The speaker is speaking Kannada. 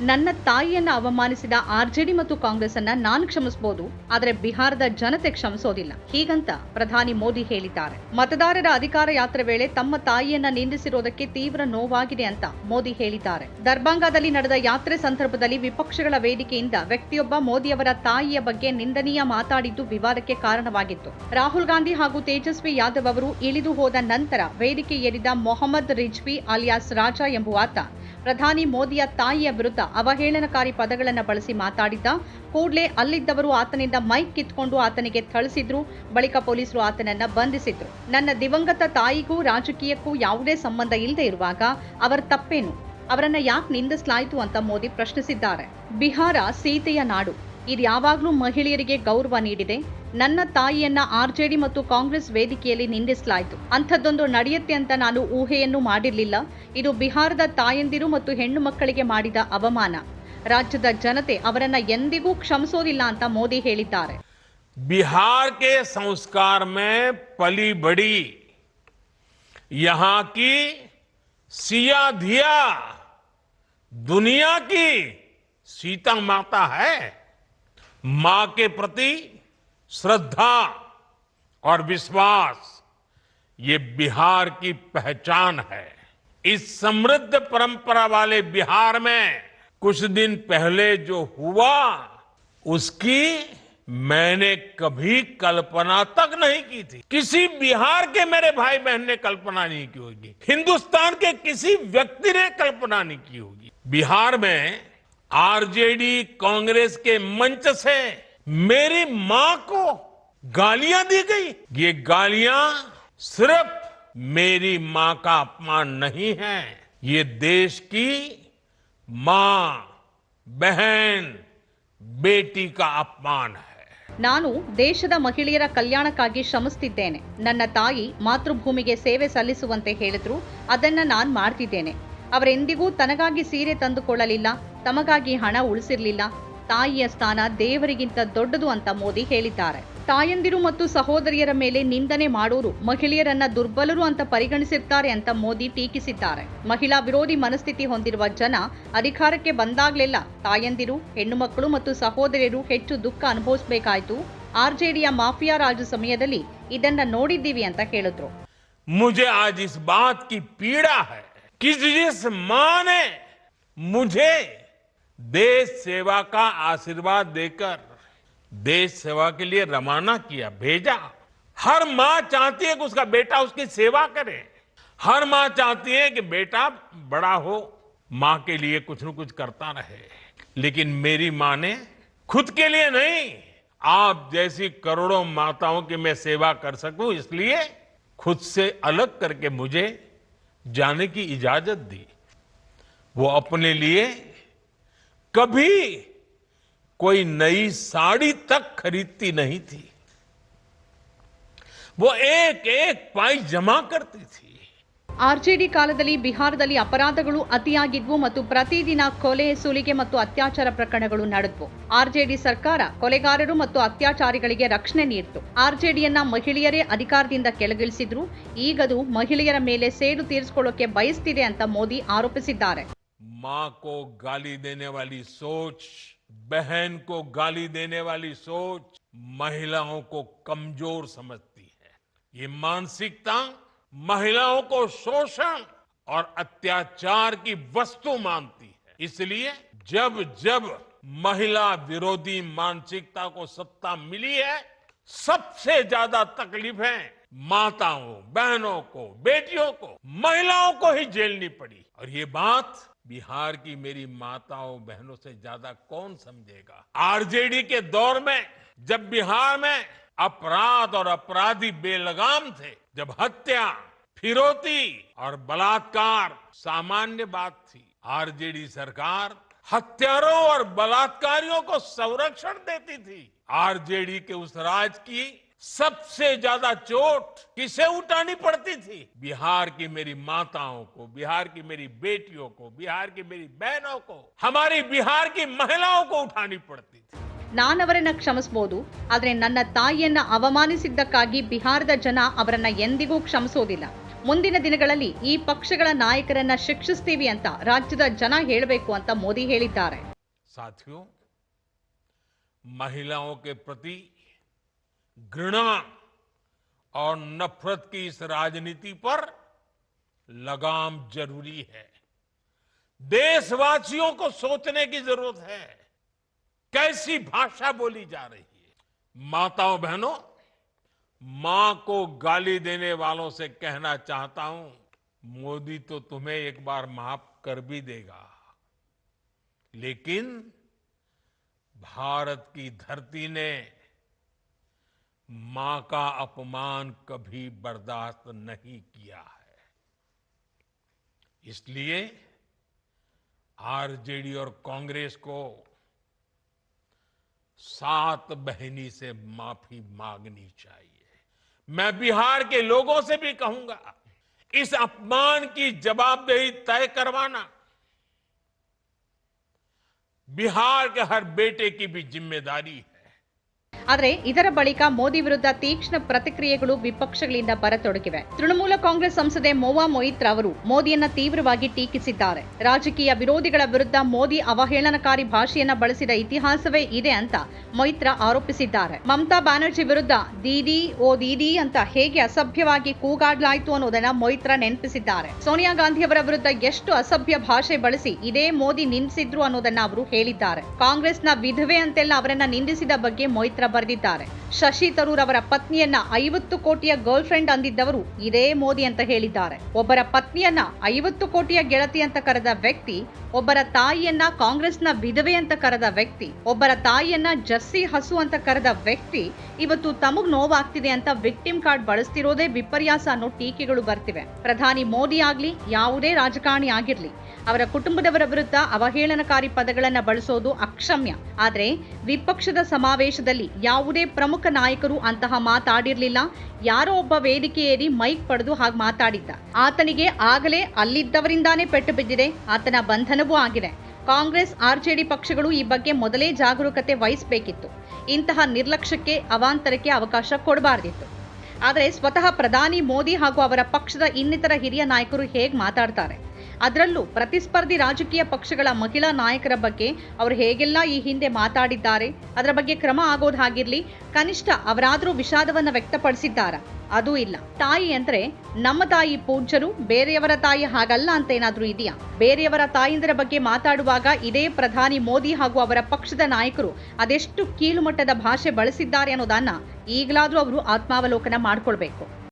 ನನ್ನ ತಾಯಿಯನ್ನ ಅವಮಾನಿಸಿದ ಆರ್ ಆರ್ಜೆಡಿ ಮತ್ತು ಕಾಂಗ್ರೆಸ್ ಅನ್ನ ನಾನು ಕ್ಷಮಿಸಬಹುದು ಆದರೆ ಬಿಹಾರದ ಜನತೆ ಕ್ಷಮಿಸೋದಿಲ್ಲ. ಹೀಗಂತ ಪ್ರಧಾನಿ ಮೋದಿ ಹೇಳಿದ್ದಾರೆ. ಮತದಾರರ ಅಧಿಕಾರ ಯಾತ್ರೆ ವೇಳೆ ತಮ್ಮ ತಾಯಿಯನ್ನ ನಿಂದಿಸಿರೋದಕ್ಕೆ ತೀವ್ರ ನೋವಾಗಿದೆ ಅಂತ ಮೋದಿ ಹೇಳಿದ್ದಾರೆ. ದರ್ಭಾಂಗಾದಲ್ಲಿ ನಡೆದ ಯಾತ್ರೆ ಸಂದರ್ಭದಲ್ಲಿ ವಿಪಕ್ಷಗಳ ವೇದಿಕೆಯಿಂದ ವ್ಯಕ್ತಿಯೊಬ್ಬ ಮೋದಿಯವರ ತಾಯಿಯ ಬಗ್ಗೆ ನಿಂದನೀಯ ಮಾತಾಡಿದ್ದು ವಿವಾದಕ್ಕೆ ಕಾರಣವಾಗಿತ್ತು. ರಾಹುಲ್ ಗಾಂಧಿ ಹಾಗೂ ತೇಜಸ್ವಿ ಯಾದವ್ ಅವರು ಇಳಿದು ಹೋದ ನಂತರ ವೇದಿಕೆ ಏರಿದ ಮೊಹಮ್ಮದ್ ರಿಜ್ವಿ ಅಲಿಯಾಸ್ ರಾಜಾ ಎಂಬುವಾತ ಪ್ರಧಾನಿ ಮೋದಿಯ ತಾಯಿಯ ವಿರುದ್ಧ ಅವಹೇಳನಕಾರಿ ಪದಗಳನ್ನು ಬಳಸಿ ಮಾತಾಡಿದ್ದ. ಕೂಡಲೇ ಅಲ್ಲಿದ್ದವರು ಆತನಿಂದ ಮೈಕ್ ಕಿತ್ಕೊಂಡು ಆತನಿಗೆ ಥಳಿಸಿದ್ರು. ಬಳಿಕ ಪೊಲೀಸರು ಆತನನ್ನ ಬಂಧಿಸಿದ್ರು. ನನ್ನ ದಿವಂಗತ ತಾಯಿಗೂ ರಾಜಕೀಯಕ್ಕೂ ಯಾವುದೇ ಸಂಬಂಧ ಇಲ್ಲದೆ ಇರುವಾಗ ಅವರ ತಪ್ಪೇನು? ಅವರನ್ನ ಯಾಕೆ ನಿಂದಿಸಲಾಯಿತು ಅಂತ ಮೋದಿ ಪ್ರಶ್ನಿಸಿದ್ದಾರೆ. ಬಿಹಾರ ಸೀತೆಯ ನಾಡು. ಇದು ಯಾವಾಗಲೂ ಮಹಿಳೆಯರಿಗೆ ಗೌರವ ನೀಡಿದೆ. ನನ್ನ ತಾಯಿಯನ್ನ ಆರ್ಜೆಡಿ ಮತ್ತು ಕಾಂಗ್ರೆಸ್ ವೇದಿಕೆಯಲ್ಲಿ ನಿಂದಿಸಲಾಯಿತು ಅಂಥದ್ದೊಂದು ನಡೆಯುತ್ತೆ ಅಂತ ನಾನು ಊಹೆಯನ್ನು ಮಾಡಿರಲಿಲ್ಲ ಇದು ಬಿಹಾರದ ತಾಯಂದಿರು ಮತ್ತು ಹೆಣ್ಣು ಮಕ್ಕಳಿಗೆ ಮಾಡಿದ ಅವಮಾನ ರಾಜ್ಯದ ಜನತೆ ಅವರನ್ನ ಎಂದಿಗೂ ಕ್ಷಮಿಸೋದಿಲ್ಲ ಅಂತ ಮೋದಿ ಹೇಳಿದ್ದಾರೆ बिहार के संस्कार में पली बड़ी यहां की सिया धिया दुनिया की सीता माता है मां के प्रति श्रद्धा और विश्वास, ये बिहार की पहचान है। इस समृद्ध परंपरा वाले बिहार में कुछ दिन पहले जो हुआ, उसकी मैंने कभी कल्पना तक नहीं की थी। किसी बिहार के मेरे भाई बहन ने कल्पना नहीं की होगी। हिंदुस्तान के किसी व्यक्ति ने कल्पना नहीं की होगी। बिहार में आरजेडी कांग्रेस के मंच से मेरी मां को गालियां दी गई ये गालियां सिर्फ मेरी मां का अपमान नहीं है ये देश की मां बहन बेटी का अपमान है ನಾನು ದೇಶದ ಮಹಿಳೆಯರ ಕಲ್ಯಾಣಕ್ಕಾಗಿ ಶ್ರಮಿಸ್ತಿದ್ದೇನೆ ನನ್ನ ತಾಯಿ ಮಾತೃಭೂಮಿಗೆ ಸೇವೆ ಸಲ್ಲಿಸುವಂತೆ ಹೇಳಿದ್ರು ಅದನ್ನ ನಾನ್ ಮಾಡ್ತಿದ್ದೇನೆ ಅವರೆಂದಿಗೂ ತನಗಾಗಿ ಸೀರೆ ತಂದುಕೊಳ್ಳಲಿಲ್ಲ ತಮಗಾಗಿ ಹಣ ಉಳಿಸಿರ್ಲಿಲ್ಲ ತಾಯಿಯ ಸ್ಥಾನ ದೇವರಿಗಿಂತ ದೊಡ್ಡದು ಅಂತ ಮೋದಿ ಹೇಳಿದ್ದಾರೆ ತಾಯಂದಿರು ಮತ್ತು ಸಹೋದರಿಯರ ಮೇಲೆ ನಿಂದನೆ ಮಾಡೋರು ಮಹಿಳೆಯರನ್ನ ದುರ್ಬಲರು ಅಂತ ಪರಿಗಣಿಸಿರ್ತಾರೆ ಅಂತ ಮೋದಿ ಟೀಕಿಸಿದ್ದಾರೆ ಮಹಿಳಾ ವಿರೋಧಿ ಮನಸ್ಥಿತಿ ಹೊಂದಿರುವ ಜನ ಅಧಿಕಾರಕ್ಕೆ ಬಂದಾಗ್ಲೆಲ್ಲ ತಾಯಂದಿರು ಹೆಣ್ಣು ಮಕ್ಕಳು ಮತ್ತು ಸಹೋದರಿಯರು ಹೆಚ್ಚು ದುಃಖ ಅನುಭವಿಸಬೇಕಾಯ್ತು ಆರ್ಜೆಡಿಯ ಮಾಫಿಯಾ ರಾಜು ಸಮಯದಲ್ಲಿ ಇದನ್ನ ನೋಡಿದ್ದೀವಿ ಅಂತ ಹೇಳಿದ್ರು मुझे आज इस बात की पीड़ा है कि जिस मां ने मुझे देश सेवा का आशीर्वाद देकर, देश सेवा के लिए रवाना किया, भेजा। हर माँ चाहती है कि उसका बेटा उसकी सेवा करे। हर माँ चाहती है कि बेटा बड़ा हो, माँ के लिए कुछ न कुछ करता रहे। लेकिन मेरी माँ ने खुद के लिए नहीं, आप जैसी करोड़ों माताओं की मैं सेवा कर सकूँ, इसलिए खुद से अलग करके मुझे जाने की इजाज़त दी। वो अपने लिए कभी कोई नई साड़ी तक खरीदती नहीं थी वो एक एक पाई जमा करती थी ಆರ್ಜೆಡಿ ಕಾಲದಲ್ಲಿ ಬಿಹಾರದಲ್ಲಿ ಅಪರಾಧಗಳು ಅತಿಯಾಗಿದ್ವು ಮತ್ತು ಪ್ರತಿದಿನ ಕೊಲೆ ಸುಲಿಗೆ ಮತ್ತು ಅತ್ಯಾಚಾರ ಪ್ರಕರಣಗಳು ನಡೆದ್ವು ಆರ್ಜೆಡಿ ಸರ್ಕಾರ ಕೊಲೆಗಾರರು ಮತ್ತು ಅತ್ಯಾಚಾರಿಗಳಿಗೆ ರಕ್ಷಣೆ ನೀಡಿತು ಆರ್ಜೆಡಿಯನ್ನ ಮಹಿಳೆಯರೇ ಅಧಿಕಾರದಿಂದ ಕೆಳಗಿಳಿಸಿದ್ರು ಈಗದು ಮಹಿಳೆಯರ ಮೇಲೆ ಸೇಡು ತೀರಿಸಿಕೊಳ್ಳೋಕೆ ಬಯಸ್ತಿದೆ ಅಂತ ಮೋದಿ ಆರೋಪಿಸಿದ್ದಾರೆ माँ को गाली देने वाली सोच, बहन को गाली देने वाली सोच महिलाओं को कमज़ोर समझती है। ये मानसिकता, महिलाओं को शोषण और अत्याचार की वस्तु मानती है। इसलिए जब जब महिला विरोधी मानसिकता को सत्ता मिली है, सबसे ज़्यादा तकलीफें माताओं, बहनों को, बेटियों को, महिलाओं को ही झेलनी पड़ी। और ये बात बिहार की मेरी माताओं बहनों से ज़्यादा कौन समझेगा? आरजेडी के दौर में, जब बिहार में अपराध और अपराधी बेलगाम थे, जब हत्या, फिरौती और बलात्कार सामान्य बात थी, आरजेडी सरकार हत्यारों और बलात्कारियों को संरक्षण देती थी। आरजेडी के उस राज की सबसे ज्यादा चोट किसे उठानी पड़ती थी बिहार की मेरी माताओं को बिहार की मेरी बेटियों को बिहार की मेरी बहनों को हमारी बिहार की महिलाओं को उठानी पड़ती थी ನಾನವರನ್ನ ಕ್ಷಮಿಸಬಹುದು ಆದ್ರೆ ನನ್ನ ತಾಯಿಯನ್ನ ಅವಮಾನಿಸಿದ್ದಕ್ಕಾಗಿ ಬಿಹಾರದ ಜನ ಅವರನ್ನ ಎಂದಿಗೂ ಕ್ಷಮಿಸೋದಿಲ್ಲ ಮುಂದಿನ ದಿನಗಳಲ್ಲಿ ಈ ಪಕ್ಷಗಳ ನಾಯಕರನ್ನ ಶಿಕ್ಷಿಸ್ತೀವಿ ಅಂತ ರಾಜ್ಯದ ಜನ ಹೇಳಬೇಕು ಅಂತ ಮೋದಿ ಹೇಳಿದ್ದಾರೆ साथियों महिलाओं के प्रति घृणा और नफरत की इस राजनीति पर लगाम ज़रूरी है। देशवासियों को सोचने की ज़रूरत है, कैसी भाषा बोली जा रही है। माताओं बहनों, माँ को गाली देने वालों से कहना चाहता हूँ, मोदी तो तुम्हें एक बार माफ़ कर भी देगा। लेकिन भारत की धरती ने माँ का अपमान कभी बर्दाश्त नहीं किया है। इसलिए आरजेडी और कांग्रेस को सात बहनी से माफ़ी मांगनी चाहिए। मैं बिहार के लोगों से भी कहूँगा, इस अपमान की जवाबदेही तय करवाना। बिहार के हर बेटे की भी ज़िम्मेदारी है। ಆದರೆ ಇದರ ಬಳಿಕ ಮೋದಿ ವಿರುದ್ಧ ತೀಕ್ಷ್ಣ ಪ್ರತಿಕ್ರಿಯೆಗಳು ವಿಪಕ್ಷಗಳಿಂದ ಬರತೊಡಗಿವೆ. ತೃಣಮೂಲ ಕಾಂಗ್ರೆಸ್ ಸಂಸದೆ ಮೋವಾ ಮೊಯಿತ್ರಾ ಅವರು ಮೋದಿಯನ್ನ ತೀವ್ರವಾಗಿ ಟೀಕಿಸಿದ್ದಾರೆ. ರಾಜಕೀಯ ವಿರೋಧಿಗಳ ವಿರುದ್ಧ ಮೋದಿ ಅವಹೇಳನಕಾರಿ ಭಾಷೆಯನ್ನ ಬಳಸಿದ ಇತಿಹಾಸವೇ ಇದೆ ಅಂತ ಮೊಯಿತ್ರಾ ಆರೋಪಿಸಿದ್ದಾರೆ. ಮಮತಾ ಬ್ಯಾನರ್ಜಿ ವಿರುದ್ಧ ದೀದಿ ಓ ದೀದಿ ಅಂತ ಹೇಗೆ ಅಸಭ್ಯವಾಗಿ ಕೂಗಾಡ್ಲಾಯ್ತು ಅನ್ನೋದನ್ನ ಮೊಯಿತ್ರಾ ನೆನಪಿಸಿದ್ದಾರೆ. ಸೋನಿಯಾ ಗಾಂಧಿ ಅವರ ವಿರುದ್ಧ ಎಷ್ಟು ಅಸಭ್ಯ ಭಾಷೆ ಬಳಸಿ ಇದೇ ಮೋದಿ ನಿಂದಿಸಿದ್ರು ಅನ್ನೋದನ್ನ ಅವರು ಹೇಳಿದ್ದಾರೆ. ಕಾಂಗ್ರೆಸ್ನ ವಿಧವೆ ಅಂತೆಲ್ಲ ಅವರನ್ನ ನಿಂದಿಸಿದ ಬಗ್ಗೆ ಮೊಯಿತ್ರಾ ಬರೆದಿದ್ದಾರೆ. ಶಶಿ ತರೂರ್ ಅವರ ಪತ್ನಿಯನ್ನ ಐವತ್ತು ಕೋಟಿಯ ಗರ್ಲ್ ಫ್ರೆಂಡ್ ಅಂದಿದ್ದವರು ಇದೇ ಮೋದಿ ಅಂತ ಹೇಳಿದ್ದಾರೆ. ಒಬ್ಬರ ಪತ್ನಿಯನ್ನ ಐವತ್ತು ಕೋಟಿಯ ಗೆಳತಿ ಅಂತ ಕರೆದ ವ್ಯಕ್ತಿ, ಒಬ್ಬರ ತಾಯಿಯನ್ನ ಕಾಂಗ್ರೆಸ್ನ ವಿಧವೆ ಅಂತ ಕರೆದ ವ್ಯಕ್ತಿ, ಒಬ್ಬರ ತಾಯಿಯನ್ನ ಜರ್ಸಿ ಹಸು ಅಂತ ಕರೆದ ವ್ಯಕ್ತಿ ಇವತ್ತು ತಮಗ್ ನೋವಾಗ್ತಿದೆ ಅಂತ ವಿಕ್ಟಿಮ್ ಕಾರ್ಡ್ ಬಳಸ್ತಿರೋದೇ ವಿಪರ್ಯಾಸ ಅನ್ನೋ ಟೀಕೆಗಳು ಬರ್ತಿವೆ. ಪ್ರಧಾನಿ ಮೋದಿ ಆಗ್ಲಿ ಯಾವುದೇ ರಾಜಕಾರಣಿ ಆಗಿರ್ಲಿ ಅವರ ಕುಟುಂಬದವರ ವಿರುದ್ಧ ಅವಹೇಳನಕಾರಿ ಪದಗಳನ್ನು ಬಳಸೋದು ಅಕ್ಷಮ್ಯ. ಆದರೆ ವಿಪಕ್ಷದ ಸಮಾವೇಶದಲ್ಲಿ ಯಾವುದೇ ಪ್ರಮುಖ ನಾಯಕರು ಅಂತಹ ಮಾತಾಡಿರಲಿಲ್ಲ. ಯಾರೋ ಒಬ್ಬ ವೇದಿಕೆಯೇರಿ ಮೈಕ್ ಪಡೆದು ಹಾಗೆ ಮಾತಾಡಿದ್ದ. ಆತನಿಗೆ ಆಗಲೇ ಅಲ್ಲಿದ್ದವರಿಂದಾನೇ ಪೆಟ್ಟು ಬಿದ್ದಿದೆ. ಆತನ ಬಂಧನವೂ ಆಗಿದೆ. ಕಾಂಗ್ರೆಸ್ ಆರ್ಜೆಡಿ ಪಕ್ಷಗಳು ಈ ಬಗ್ಗೆ ಮೊದಲೇ ಜಾಗರೂಕತೆ ವಹಿಸಬೇಕಿತ್ತು. ಇಂತಹ ನಿರ್ಲಕ್ಷ್ಯಕ್ಕೆ ಅವಾಂತರಕ್ಕೆ ಅವಕಾಶ ಕೊಡಬಾರ್ದಿತ್ತು. ಆದರೆ ಸ್ವತಃ ಪ್ರಧಾನಿ ಮೋದಿ ಹಾಗೂ ಅವರ ಪಕ್ಷದ ಇನ್ನಿತರ ಹಿರಿಯ ನಾಯಕರು ಹೇಗೆ ಮಾತಾಡ್ತಾರೆ? ಅದರಲ್ಲೂ ಪ್ರತಿಸ್ಪರ್ಧಿ ರಾಜಕೀಯ ಪಕ್ಷಗಳ ಮಹಿಳಾ ನಾಯಕರ ಬಗ್ಗೆ ಅವರು ಹೇಗೆಲ್ಲ ಈ ಹಿಂದೆ ಮಾತಾಡಿದ್ದಾರೆ, ಅದರ ಬಗ್ಗೆ ಕ್ರಮ ಆಗೋದು ಹಾಗಿರ್ಲಿ, ಕನಿಷ್ಠ ಅವರಾದರೂ ವಿಷಾದವನ್ನ ವ್ಯಕ್ತಪಡಿಸಿದ್ದಾರ? ಅದು ಇಲ್ಲ. ತಾಯಿ ಅಂದ್ರೆ ನಮ್ಮ ತಾಯಿ ಪೂಜ್ಯರು, ಬೇರೆಯವರ ತಾಯಿ ಹಾಗಲ್ಲ ಅಂತ ಏನಾದರೂ ಇದೆಯಾ? ಬೇರೆಯವರ ತಾಯಿಂದರ ಬಗ್ಗೆ ಮಾತಾಡುವಾಗ ಇದೇ ಪ್ರಧಾನಿ ಮೋದಿ ಹಾಗೂ ಅವರ ಪಕ್ಷದ ನಾಯಕರು ಅದೆಷ್ಟು ಕೀಳುಮಟ್ಟದ ಭಾಷೆ ಬಳಸಿದ್ದಾರೆ ಅನ್ನೋದನ್ನ ಈಗಲಾದರೂ ಅವರು ಆತ್ಮಾವಲೋಕನ ಮಾಡ್ಕೊಳ್ಬೇಕು.